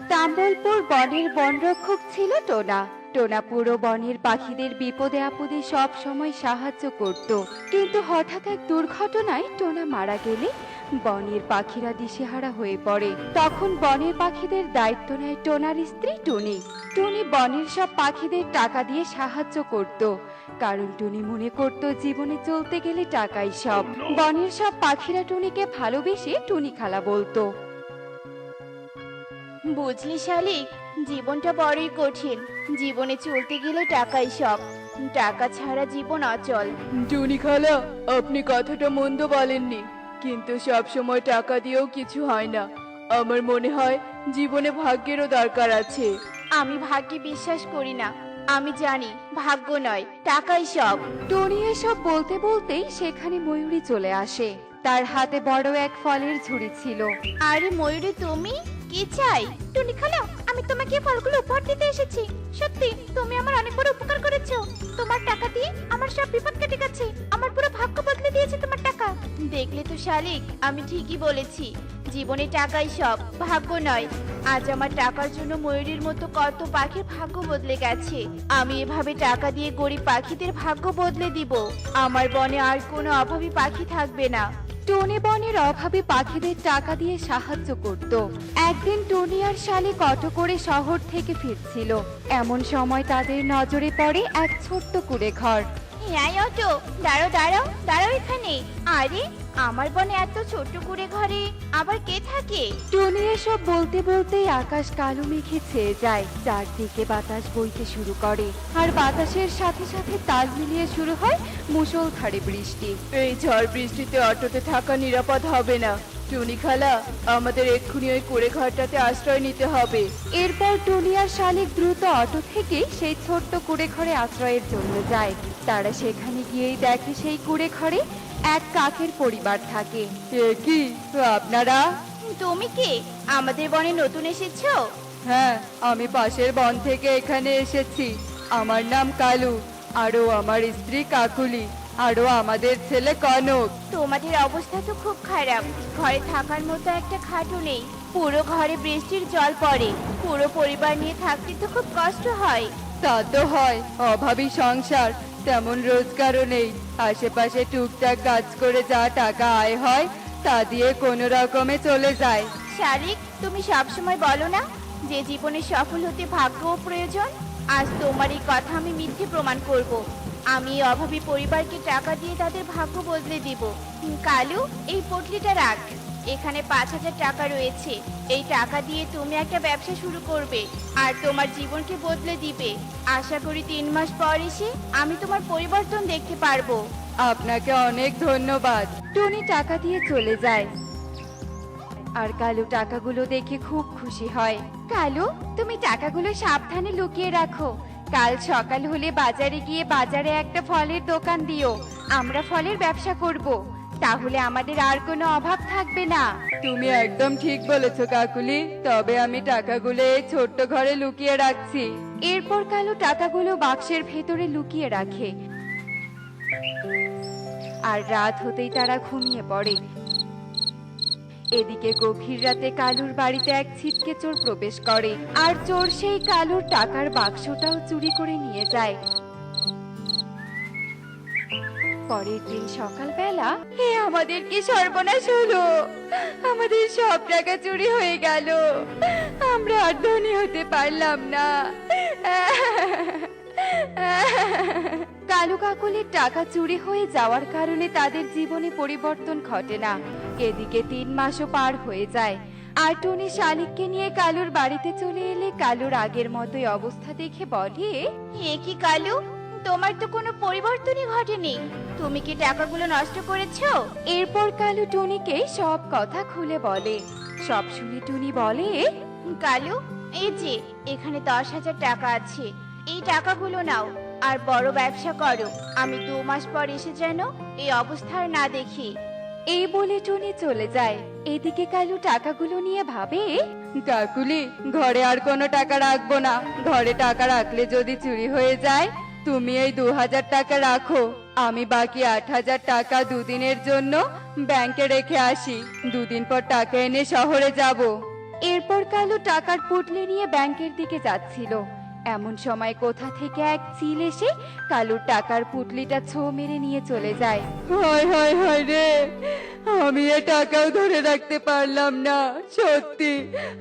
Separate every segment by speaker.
Speaker 1: তাম্বলপুর বনের বনরক্ষক ছিল টোনা। টোনা পুরো বনের পাখিদের বিপদে আপদে সব সময় সাহায্য করত। কিন্তু হঠাৎ এক দুর্ঘটনায় টোনা মারা গেলে বনের পাখিরা দিশেহারা হয়ে পড়ে। তখন বনের পাখিদের দায়িত্ব নেয় টোনার স্ত্রী টুনি। টুনি বনের সব পাখিদের টাকা দিয়ে সাহায্য করত। কারণ টুনি মনে করত জীবনে চলতে গেলে টাকাই সব। বনের সব পাখিরা টুনিকে ভালোবেসে টুনি খালা বলতো।
Speaker 2: বুঝলি শালিক জীবনটা বড়ই কঠিন। জীবনে চলতে গেলে টাকাই সব। টাকা ছাড়া জীবন অচল।
Speaker 3: টুনি খালা আপনি কথাটা মন্দ বলেননি। কিন্তু সব সময় টাকা দিয়েও কিছু হয় না। আমার মনে হয় জীবনে ভাগ্যেরও দরকার আছে।
Speaker 2: আমি ভাগ্যে বিশ্বাস করি না। আমি জানি ভাগ্য নয় টাকাই সব।
Speaker 1: টনি এসব বলতে বলতেই সেখানে ময়ূরী চলে আসে। তার হাতে বড় এক ফলের ঝুড়ি ছিল।
Speaker 2: আরে ময়ূরী তুমি? কি চাই? টুনি খালা আমি তোমাকে ফলগুলো উপহার দিতে এসেছি। সত্যি, তুমি আমার অনেক বড় উপকার করেছ। তোমার টাকা দিয়ে আমার সব বিপদ কেটে গেছে। আমার পুরো ভাগ্য বদলে দিয়েছে তোমার টাকা। দেখলে তো শালিক, আমি ঠিকই বলেছি। জীবনে টাকাই সব, ভাগ্য নয়। আজ আমার টাকার জন্য ময়ূরীর মতো কত পাখির ভাগ্য বদলে গেছে। আমি এভাবে টাকা দিয়ে গরিব পাখিদের ভাগ্য বদলে দিব। আমার বনে আর কোনো অভাবী পাখি থাকবে না।
Speaker 1: টনি বনের অভাবে পাখিদের টাকা দিয়ে সাহায্য করত। একদিন টনি আর শালি কত করে শহর থেকে ফিরছিল। এমন সময় তাদের নজরে পড়ে এক ছোট্ট কুড়ে ঘর
Speaker 2: হ্যাঁ দাঁড়াও দাঁড়াও এখানে। আরে আমার বনে এত ছোট্ট করে ঘরে আবার কে থাকে?
Speaker 1: টনি এসব বলতে বলতেই আকাশ কালো মেঘে ছেয়ে যায়। চারদিকে বাতাস বইতে শুরু করে। আর বাতাসের সাথে সাথে তাল মিলিয়ে শুরু হয় মুষলধারে বৃষ্টি।
Speaker 3: এই ঝড় বৃষ্টিতে অটোতে থাকা নিরাপদ হবে না। টুনি খালা আমাদের এক্ষুনি ওই কুড়ে ঘরটাতে আশ্রয় নিতে হবে।
Speaker 1: এরপর টুনি আর শালিক দ্রুত অটো থেকে সেই ছোট্ট কুড়ে ঘরে আশ্রয়ের জন্য যায়। তারা সেখানে গিয়েই দেখে সেই কুড়ে ঘরে এক কাকের পরিবার থাকে।
Speaker 3: এ কি? আপনারা?
Speaker 2: তুমি কি আমাদের বনে নতুন এসেছ?
Speaker 3: হ্যাঁ আমি পাশের বন থেকে এখানে এসেছি। আমার নাম কালু আরও আমার স্ত্রী কাকুলি আরও আমাদের ছেলে কনক।
Speaker 2: তোমাদের অবস্থা তো খুব খারাপ। ঘরে থাকার মতো একটা খাটও নেই। পুরো ঘরে বৃষ্টির জল পড়ে। পুরো পরিবার নিয়ে থাকতে তো খুব কষ্ট হয়।
Speaker 3: তা তো হয় অভাবী সংসার। তেমন রোজগারও নেই। আশেপাশে টুকটাক কাজ করে যা টাকা আয় হয়, তা দিয়ে কোনো রকমে চলে যায়।
Speaker 2: শালিক তুমি সবসময় বলো না যে জীবনে সফল হতে ভাগ্যও প্রয়োজন? আজ তোমার এই কথা আমি মিথ্যে প্রমাণ করব। আমি অভাবী পরিবারকে টাকা দিয়ে তাদের ভাগ্য বদলে দিব। কালু, এই পটলিটা রাখ এখানে পাঁচ হাজার টাকা রয়েছে। এই টাকা দিয়ে তুমি একটা ব্যবসা শুরু করবে আর তোমার জীবনকে বদলে দিবে। আশা করি তিন মাস পর এসে আমি তোমার পরিবর্তন দেখতে পারব।
Speaker 3: আপনাকে অনেক ধন্যবাদ।
Speaker 1: টনি টাকা দিয়ে চলে যায়। আর কালু টাকাগুলো দেখে খুব খুশি হয়। কালু তুমি টাকাগুলো সাবধানে লুকিয়ে রাখো। কাল সকাল হলে বাজারে গিয়ে বাজারে একটা ফলের দোকান দিও। আমরা ফলের ব্যবসা করব। তাহলে আমাদের আর কোনো অভাব থাকবে না।
Speaker 3: তুমি একদম ঠিক বলেছ কাকুলি। তবে আমি টাকাগুলো এই ছোট্ট ঘরে লুকিয়ে রাখছি।
Speaker 1: এরপর কালু টাকাগুলো বাক্সের ভেতরে লুকিয়ে রাখে। আর রাত হতেই তারা ঘুমিয়ে পড়ে। এদিকে গভীর রাতে কালুর বাড়িতে এক ছিটকে চোর প্রবেশ করে। আর চোর সেই কালুর টাকার বাক্সটাও চুরি করে নিয়ে যায়। পরের দিন সকালবেলা হে আমাদের কি সর্বনাশ হলো? আমাদের সব টাকা চুরি হয়ে গেল। আমরা আর ধনী হতে পারলাম না। কালু কাকুলির টাকা চুরি হয়ে যাওয়ার কারণে তাদের জীবনে পরিবর্তন ঘটে না। এদিকে তিন মাসও পার হয়ে যায়। আর টুনি শালিককে নিয়ে কালুর বাড়িতে চলে এলে কালুর আগের মতোই অবস্থা দেখে বলে
Speaker 2: কি কালু? তোমার তো কোনো পরিবর্তনই ঘটেনি। তুমি কি টাকাগুলো নষ্ট করেছ?
Speaker 1: এরপর কালু টুনিকে সব কথা খুলে বলে। সব শুনে টুনি বলে
Speaker 2: কালু এই যে এখানে দশ হাজার টাকা আছে। এই টাকাগুলো নাও আর বড় ব্যবসা করো। আমি দু মাস পর এসে যেন এই অবস্থার না দেখি।
Speaker 1: এই বলে টুনি চলে যায়। এদিকে কালু টাকাগুলো নিয়ে ভাবে
Speaker 3: কাকুলি ঘরে আর কোনো টাকা রাখব না। ঘরে টাকা রাখলে যদি চুরি হয়ে যায় তুমি এই দু হাজার টাকা রাখো। আমি বাকি আট হাজার টাকা দুদিনের জন্য ব্যাংকে রেখে আসি। দুদিন পর টাকা এনে শহরে যাব।
Speaker 1: এরপর কালু টাকার পুটলি নিয়ে ব্যাংকের দিকে যাচ্ছিল। এমন সময় কোথা থেকে এক চিল এসে কালুর টাকার পুটলিটা ছো মেরে নিয়ে চলে যায়।
Speaker 3: হয় হয় হয় রে! আমি এ টাকাও ধরে রাখতে পারলাম না সত্যি।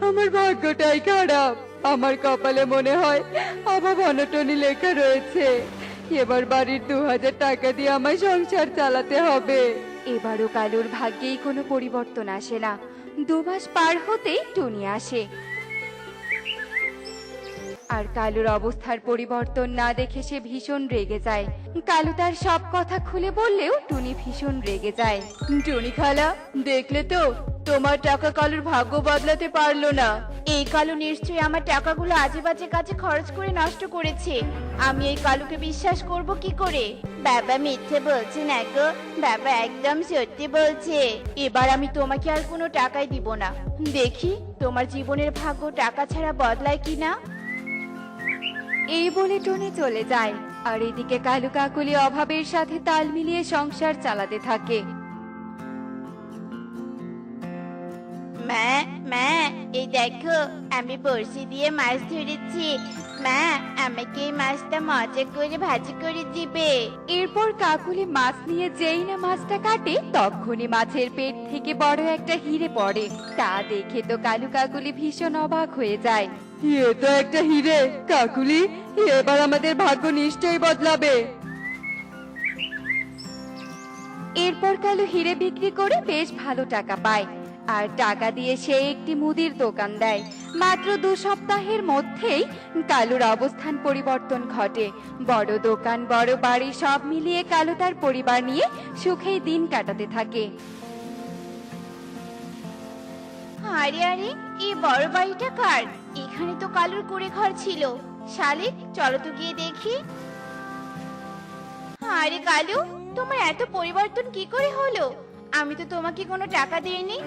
Speaker 3: আমার ভাগ্যটাই খারাপ। আমার কপালে মনে হয় অভাব অনটনি লেখা রয়েছে। এবার বাড়ির দু হাজার টাকা দিয়ে আমার সংসার চালাতে হবে।
Speaker 1: এবারও কালুর ভাগ্যেই কোনো পরিবর্তন আসে না। দু মাস পার হতেই টুনি আসে। আর কালুর অবস্থার পরিবর্তন না দেখে সে ভীষণ রেগে যায়। কালু তার সব কথা খুলে বললেও টুনি ভীষণ রেগে যায়।
Speaker 3: টুনি খালা দেখলে তো? তোমার টাকা কালুর ভাগ্য বদলাতে পারল না।
Speaker 2: এই কালু নিশ্চয়ই আমার টাকাগুলো আজে বাজে কাজে খরচ করে নষ্ট করেছে। আমি এই কালুকে বিশ্বাস করব কি করে? বাবা মিথ্যে বলছে না গো। বাবা একদম সত্যি বলছে। এবার আমি তোমাকে আর কোনো টাকাই দিব না। দেখি তোমার জীবনের ভাগ্য টাকা ছাড়া বদলায় কিনা?
Speaker 1: এই বলে টুনি চলে যায়। আর এদিকে কালু কাকুলি অভাবের সাথে তাল মিলিয়ে সংসার চালাতে থাকে।
Speaker 2: মা মা এই দেখো আমি বড়শি দিয়ে মাছ ধরেছি। মা আমাকে এই মাছটা মজা করে ভাজি করে দিবে।
Speaker 1: এরপর কাকুলি মাছ নিয়ে যেই না মাছটা কাটে তখনই মাছের পেট থেকে বড় একটা হিরে পড়ে। তা দেখে তো কালু কাকুলি ভীষণ অবাক হয়ে যায়।
Speaker 3: এ তো একটা হিরে। কাকুলি এবার আমাদের ভাগ্য নিশ্চয়ই বদলাবে।
Speaker 1: এরপর কালু হিরে বিক্রি করে বেশ ভালো টাকা পায়। আর টাকা দিয়ে সে একটি মুদির দোকান দেয়। মাত্র দু সপ্তাহের মধ্যেই কালুর অবস্থান পরিবর্তন ঘটে। বড় দোকান, বড় বাড়ি সব মিলিয়ে কালু তার পরিবার নিয়ে সুখেই দিন কাটাতে থাকে।
Speaker 2: আরে আরে, এই বড় বাড়িটা কার? এখানে তো কালুর কুড়ে ঘর ছিল। শালিক, চলো তো গিয়ে দেখি। আরে, কালু, তোমার এত পরিবর্তন কি করে হলো? আমি তো তোমাকে কোনো টাকা দিইনি।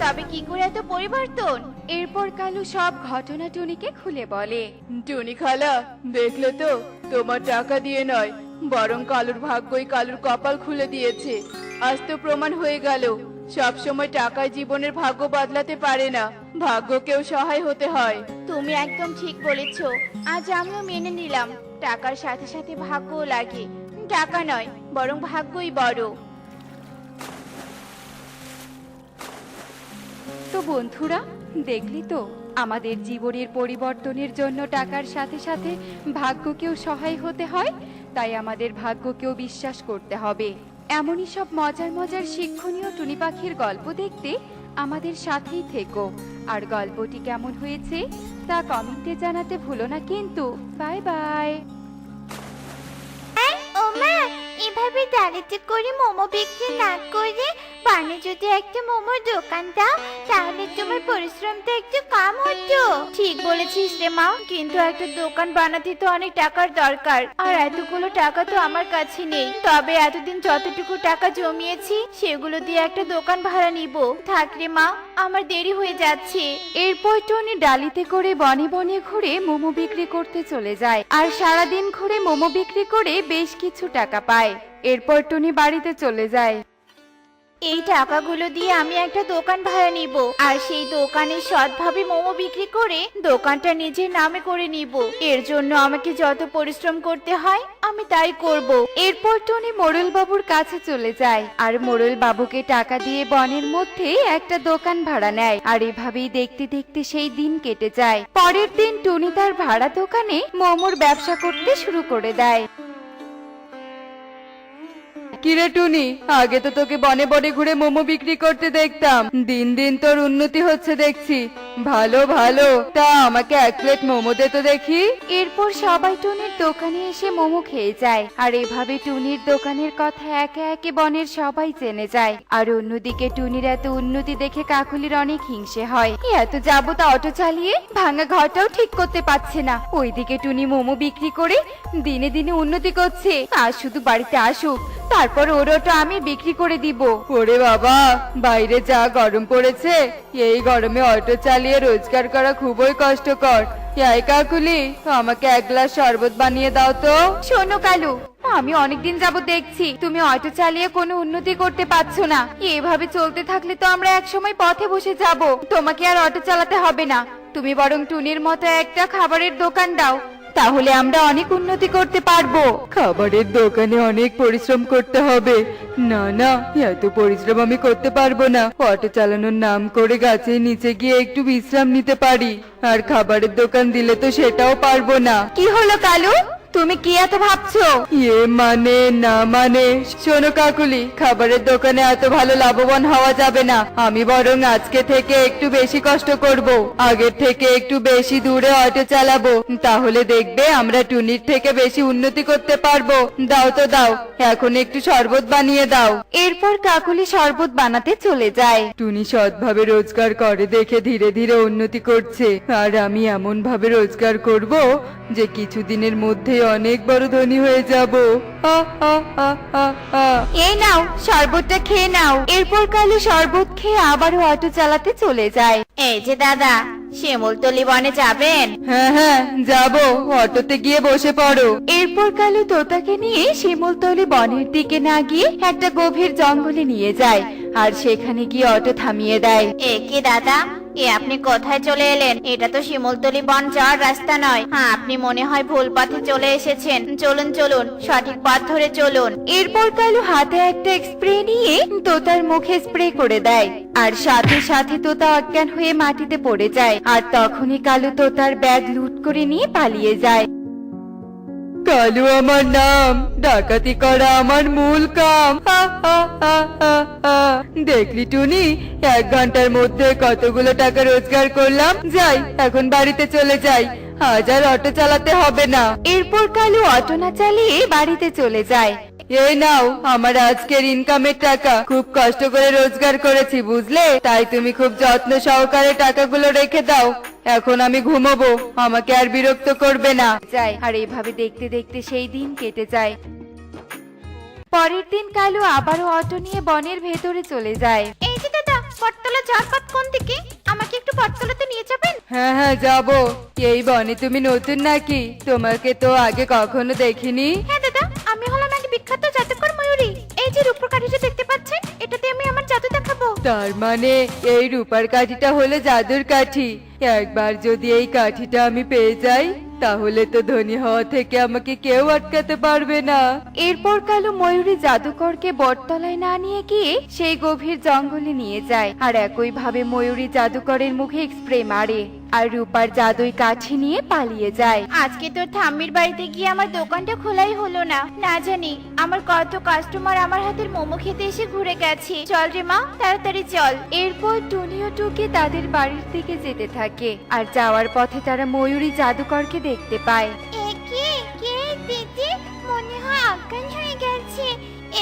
Speaker 2: তবে কি করে এত পরিবর্তন?
Speaker 1: এরপর কালু সব ঘটনা টুনিকে খুলে বলে।
Speaker 3: টুনি খালা দেখলে তো তোমার টাকা দিয়ে নয় বরং কালুর ভাগ্যই কালুর কপাল খুলে দিয়েছে। আজ তো প্রমাণ হয়ে গেল সব সময় টাকায় জীবনের ভাগ্য বদলাতে পারে না ভাগ্যকেও সহায় হতে হয়।
Speaker 2: তুমি একদম ঠিক বলেছ আজ আমিও মেনে নিলাম টাকার সাথে সাথে ভাগ্যও লাগে। টাকা নয় বরং ভাগ্যই বড়।
Speaker 1: বন্ধুরা, দেখলি তো, আমাদের জীবনের পরিবর্তনের জন্য টাকার সাথে সাথে ভাগ্যকেও সহায় হতে হয়, তাই আমাদের ভাগ্যকেও বিশ্বাস করতে হবে। এমনই সব মজার মজার শিক্ষণীয় টুনি পাখির গল্প দেখতে আমাদের সাথেই থেকো। আর গল্পটি কেমন হয়েছে, তা কমেন্টে জানাতে ভুলো না কিন্তু। Bye bye.
Speaker 2: এভাবে দাঁড়াতে করে মোমো বিক্রি না করে যদি একটা মোমোর দোকান দাও, তাহলে তোমার পরিশ্রমটা একটু কম হতো। ঠিক বলেছিস রে মা, কিন্তু একটা দোকান বানাতে তো অনেক টাকার দরকার, আর এতগুলো টাকা তো আমার কাছে নেই। তবে এতদিন যতটুকু টাকা জমিয়েছি, সেগুলো দিয়ে একটা দোকান ভাড়া নিব। থাক রে মা, আমার দেরি হয়ে যাচ্ছে।
Speaker 1: এরপর টনি ডালিতে করে বনে বনে ঘুরে মোমো বিক্রি করতে চলে যায়, আর সারাদিন ঘুরে মোমো বিক্রি করে বেশ কিছু টাকা পায়। এরপর টনি বাড়িতে চলে যায়।
Speaker 2: এই টাকাগুলো দিয়ে আমি একটা দোকান ভাড়া নিব। আর সেই দোকানে সৎভাবে মোমো বিক্রি করে দোকানটা নিজের নামে করে নিব। এর জন্য আমাকে যত পরিশ্রম করতে হয়, আমি তাই করব।
Speaker 1: এরপর টনি মোড়ল বাবুর কাছে চলে যায়। আর মোড়ল বাবুকে টাকা দিয়ে বনের মধ্যে একটা দোকান ভাড়া নেয়। আর এভাবেই দেখতে দেখতে সেই দিন কেটে যায়। পরের দিন টুনি তার ভাড়া দোকানে মোমোর ব্যবসা করতে শুরু করে দেয়।
Speaker 3: কিরে টুনি? আগে তো তোকে বনে বনে ঘুরে মোমো বিক্রি করতে দেখতাম। দিন দিন তোর উন্নতি হচ্ছে দেখছি। ভালো ভালো। তা আমাকে এক প্লেট মোমো দে তো দেখি।
Speaker 1: এরপর সবাই টুনির দোকানে এসে মোমো খেয়ে যায়। আর এভাবে টুনির দোকানের কথা একে একে বনের সবাই জেনে যায়। আর অন্যদিকে টুনির এত উন্নতি দেখে কাকুলির অনেক হিংসে হয়। এত যাবতা অটো চালিয়ে ভাঙা ঘরটাও ঠিক করতে পারছে না। ওইদিকে টুনি মোমো বিক্রি করে দিনে দিনে উন্নতি করছে। আর শুধু বাড়িতে আসুক তারপর ওর ওটা আমি বিক্রি করে দিব।
Speaker 3: ওরে বাবা বাইরে যা গরম পড়েছে এই গরমে অটো চালিয়ে রোজগার করা খুবই কষ্টকর। এই কাকুলি, আমাকে এক গ্লাস শরবত বানিয়ে দাও তো।
Speaker 1: শোনো কালু, আমি অনেকদিন যাবত দেখছি, তুমি অটো চালিয়ে কোনো উন্নতি করতে পারছ না। এভাবে চলতে থাকলে তো আমরা একসময় পথে বসে যাব। তোমাকে আর অটো চালাতে হবে না। তুমি বরং টুনির মতো একটা খাবারের দোকান দাও। তাহলে আমরা অনেক উন্নতি করতে পারব।
Speaker 3: খাবারের দোকানে অনেক পরিশ্রম করতে হবে। না না এত পরিশ্রম আমি করতে পারব না। অটো চালানোর নাম করে গাছের নিচে গিয়ে একটু বিশ্রাম নিতে পারি। আর খাবারের দোকান দিলে তো সেটাও পারব না।
Speaker 1: কি হলো কালু? তুমি কি এত ভাবছ?
Speaker 3: ইয়ে মানে না মানে শোনো কাকুলি খাবারের দোকানে এত ভালো লাভবান হওয়া যাবে না। আমি বরং আজকে থেকে একটু বেশি কষ্ট করব। আগের থেকে একটু বেশি দূরে অটো চালাবো। তাহলে দেখবে আমরা টুনির থেকে বেশি উন্নতি করতে পারব। দাও তো দাও এখন একটু শরবত বানিয়ে দাও।
Speaker 1: এরপর কাকুলি শরবত বানাতে চলে যায়।
Speaker 3: টুনি সৎভাবে রোজগার করে দেখে ধীরে ধীরে উন্নতি করছে। আর আমি এমন ভাবে রোজগার করব যে কিছুদিনের মধ্যে অনেক বড় ধনী হয়ে যাব।
Speaker 1: এই নাও শরবতটা খেয়ে নাও। এরপর কালু শরবত খেয়ে আবারও অটো চালাতে চলে যায়।
Speaker 2: এই যে দাদা শিমুলতলি বনে যাবেন?
Speaker 3: হ্যাঁ হ্যাঁ যাব। অটোতে গিয়ে বসে পড়ো।
Speaker 1: এরপর কালু তোতাকে নিয়ে শিমুলতলি বনের দিকে না গিয়ে একটা গভীর জঙ্গলে নিয়ে যায়। আর সেখানে গিয়ে অটো থামিয়ে দেয়।
Speaker 2: এ কি দাদা এ আপনি কোথায় চলে এলেন? এটা তো শিমলতলি বন যাওয়ার রাস্তা নয়। হ্যাঁ আপনি মনে হয় ভুল পথে চলে এসেছেন। চলুন চলুন, সঠিক পথ ধরে চলুন।
Speaker 1: এরপর কালু হাতে একটা স্প্রে নিয়ে তোতার মুখে স্প্রে করে দেয়। আর সাথে সাথে তোতা অজ্ঞান হয়ে মাটিতে পড়ে যায়। আর তখনই কালু তোতার ব্যাগ লুট করে নিয়ে পালিয়ে যায়।
Speaker 3: কালু আমার নাম, ডাকাতি করা আমার মূল কাম। দেখলি টুনি, এক ঘণ্টার মধ্যে কতগুলো টাকা রোজগার করলাম। যাই, এখন বাড়িতে চলে যাই। হাজার অটো চালাতে হবে না।
Speaker 1: এরপর কালু অটো না চালিয়ে বাড়িতে চলে যায়।
Speaker 3: এই নাও আমার আজকের ইনকামের টাকা। খুব কষ্ট করে রোজগার করেছি বুঝলে? তাই তুমি খুব যত্ন সহকারে টাকাগুলো রেখে দাও। এখন আমি ঘুমোবো আমাকে আর বিরক্ত করবে না।
Speaker 1: যায় আর এইভাবে দেখতে দেখতে সেই দিন কেটে যায়। পরের দিন কালু আবারও অটো নিয়ে বনের ভেতরে চলে যায়।
Speaker 2: এই যে দাদা পটতলা যাওয়ার পথ কোন দিকে? আমাকে একটু পটতলাতে নিয়ে যাবেন?
Speaker 3: হ্যাঁ হ্যাঁ যাব। এই বনে তুমি নতুন নাকি? তোমাকে তো আগে কখনো দেখিনি?
Speaker 2: হ্যাঁ দাদা বিখ্যাত জাদুকর ময়ূরী। এই যে রূপর কাঠিটা দেখতে পাচ্ছেন এটাতে আমি আমার জাদু দেখাবো।
Speaker 3: তার মানে এই রূপার কাঠিটা হলো জাদুর কাঠি। একবার যদি এই কাঠিটা আমি পেয়ে যাই তাহলে তো ধনী হওয়া থেকে আমাকে কেউ আটকাতে পারবে না।
Speaker 1: এরপর কালু ময়ূরী জাদুকরকে বটতলায় না নিয়ে গিয়ে সেই গভীর জঙ্গলে নিয়ে যায় আর একই ভাবে ময়ূরী জাদুকরের মুখে স্প্রে মারে। আর রূপার জাদুই কাঠি নিয়ে পালিয়ে যায়।
Speaker 2: আজকে তোর ঠাম্মির বাড়িতে গিয়ে আমার দোকানটা খোলাই হলো না। না জানি আমার কত কাস্টমার আমার হাতের মোমো খেতে এসে ঘুরে গেছে। চল রে মা তাড়াতাড়ি চল।
Speaker 1: এরপর টুনিও টুকি তাদের বাড়ির দিকে যেতে থাকে। আর যাওয়ার পথে তারা ময়ূরী জাদুকরকে দেখতে পায়।
Speaker 2: একে কে দিদি মনে হয় অজ্ঞান হয়ে গেছে।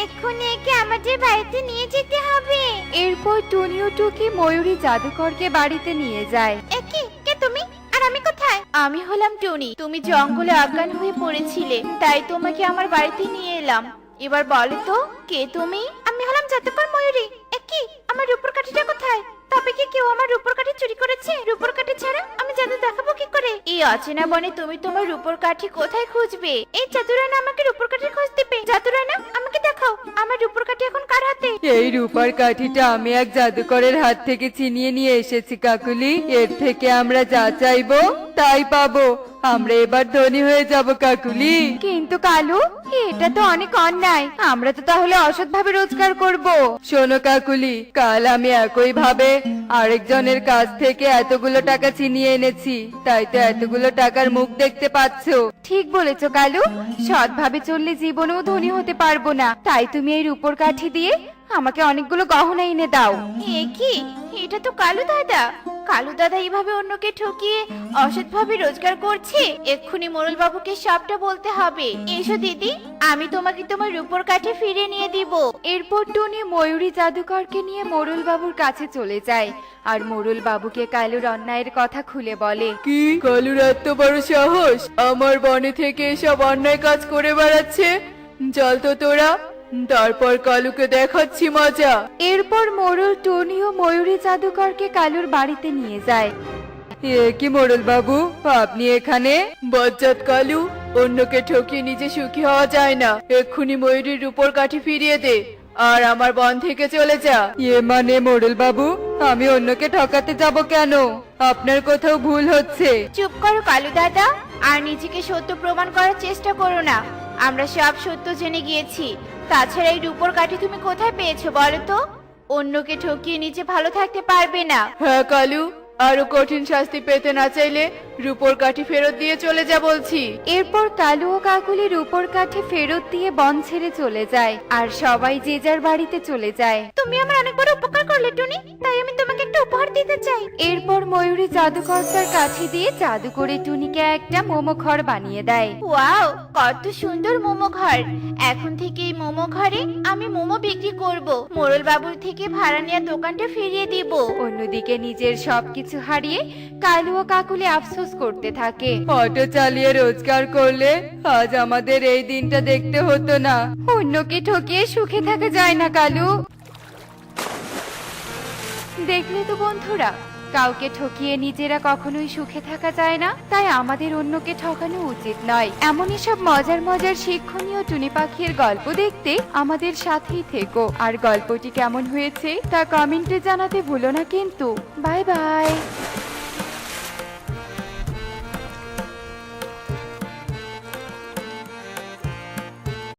Speaker 2: এক্ষুনি একে আমাদের বাড়িতে নিয়ে যেতে হবে।
Speaker 1: এরপর টুনিও টুকি ময়ূরী জাদুকরকে বাড়িতে নিয়ে যায়।
Speaker 2: একে তুমি? আর আমি কোথায়? আমি হলাম টুনি। তুমি জঙ্গলে আজ্ঞান হয়ে পড়েছিলে তাই তোমাকে আমার বাড়িতে নিয়ে এলাম। এবার বলো তো কে তুমি? আমি হলাম জাদুকর ময়ূরী। একি আমার রূপর কাঠিটা কোথায়? তবে কি কেউ আমার রূপর কাঠি চুরি করেছে? রূপর কাঠি ছাড়া আমি জাদু দেখাবো কি করে? এই অচেনা বনে তুমি তোমার রূপর কাঠি কোথায় খুঁজবে? এই জাদুরানা আমাকে রূপর কাঠি খোঁজ দিবে। জাদুরানা আমাকে দেখাও। আমার রূপর কাঠি এখন কার হাতে?
Speaker 3: এই রূপার কাঠিটা আমি এক জাদুকরের হাত থেকে ছিনিয়ে নিয়ে এসেছি কাকুলি। এর থেকে আমরা যা চাইব তাই পাবো। আমরা এবার ধনী হয়ে যাব কাকুলি।
Speaker 1: কিন্তু কালু এটা তো অনেক অন্যায়। আমরা তো তাহলে অসৎভাবে রোজগার করব।
Speaker 3: শোনো কাকুলি কাল আমি একই ভাবে আরেকজনের কাছ থেকে এতগুলো টাকা ছিনিয়ে এনেছি তাই তো এতগুলো টাকার মুখ দেখতে পাচ্ছো।
Speaker 1: ঠিক বলেছ কালু। সৎভাবে চললে জীবনেও ধনী হতে পারব না। তাই তুমি এই রূপর কাঠি দিয়ে আমাকে অনেকগুলো গহনা এনে দাও।
Speaker 2: এ কি? এটা তো কালু দাদা। কালু দাদা এইভাবে অন্যকে ঠকিয়ে অসৎভাবে রোজগার করছে? এক্ষুনি মোরল বাবুকে সবটা বলতে হবে। এসো দিদি আমি তোমাকে তোমার রূপর কাঠে ফিরে নিয়ে দিব।
Speaker 1: এরপর টুনি ময়ূরী জাদুকরকে নিয়ে মোরল বাবুর কাছে চলে যায়। আর মোরল বাবুকে কালুর অন্যায়ের কথা খুলে বলে।
Speaker 3: কি? কালুর এত বড় সাহস? আমার বনে থেকে এসব অন্যায় কাজ করে বেড়াচ্ছে? চল তো তোরা? তারপর কালুকে দেখাচ্ছি মজা।
Speaker 1: এরপর মোরল টুনি ও ময়ূরী জাদুকরকে কালুর বাড়িতে নিয়ে যায়।
Speaker 3: এ কি মোড়ল বাবু আপনি এখানে? বজ্জাত কালু অন্যকে ঠকিয়ে নিজে সুখী হওয়া যায় না। এক্ষুনি ময়ূরীর উপর কাঠি ফিরিয়ে দে আর আমার বন থেকে চলে যা। ইয়ে মানে মোড়ল বাবু আমি অন্যকে ঠকাতে যাব কেন? আপনার কোথাও ভুল হচ্ছে।
Speaker 2: চুপ করো কালু দাদা আর নিজেকে সত্য প্রমাণ করার চেষ্টা করো না। আমরা সব সত্য জেনে গিয়েছি। তাছাড়া এই রূপোর কাঠি তুমি কোথায় পেয়েছ বলো তো? অন্যকে ঠকিয়ে নিচে ভালো থাকতে পারবে না।
Speaker 3: হ্যাঁ কালু। আরও কঠিন শাস্তি পেতে না চাইলে রূপোর কাঠি ফেরত দিয়ে চলে যা বলছি।
Speaker 1: এরপর কালু ও কাকুলি রূপর কাঠে ফেরত দিয়ে বন ছেড়ে চলে যায় আর সবাই যে যার বাড়িতে চলে যায়।
Speaker 2: তুমি আমার অনেক বড় উপকার করলে টুনি। তাই আমি তোমাকে একটা উপহার দিতে চাই।
Speaker 1: এরপর ময়ূরী জাদুকর্তার কাঠি দিয়ে জাদু করে টুনিকে একটা মোমো ঘর বানিয়ে দেয়।
Speaker 2: ওয়াও কত সুন্দর মোমো ঘর। এখন থেকে এই মোমো ঘরে আমি মোমো বিক্রি করব। মোড়ল বাবুর থেকে ভাড়া নেওয়া দোকানটা ফিরিয়ে দিব।
Speaker 1: অন্যদিকে নিজের সবকিছু হারিয়ে কালু ও কাকুলি আফসোস করতে থাকে।
Speaker 3: অটো চালিয়ে রোজগার করলে আজ আমাদের এই দিনটা দেখতে হতো না।
Speaker 1: অন্যকে ঠকিয়ে সুখে থাকা যায় না কালু। দেখলে তো বন্ধুরা কাউকে ঠকিয়ে নিজেরা কখনোই সুখে থাকা যায় না। তাই আমাদের অন্যকে ঠকানো উচিত নয়। এমনই সব মজার মজার শিক্ষণীয় টুনি পাখির গল্প দেখতে আমাদের সাথেই থেকো। আর গল্পটি কেমন হয়েছে তা কমেন্টে জানাতে ভুলো না কিন্তু। Bye bye.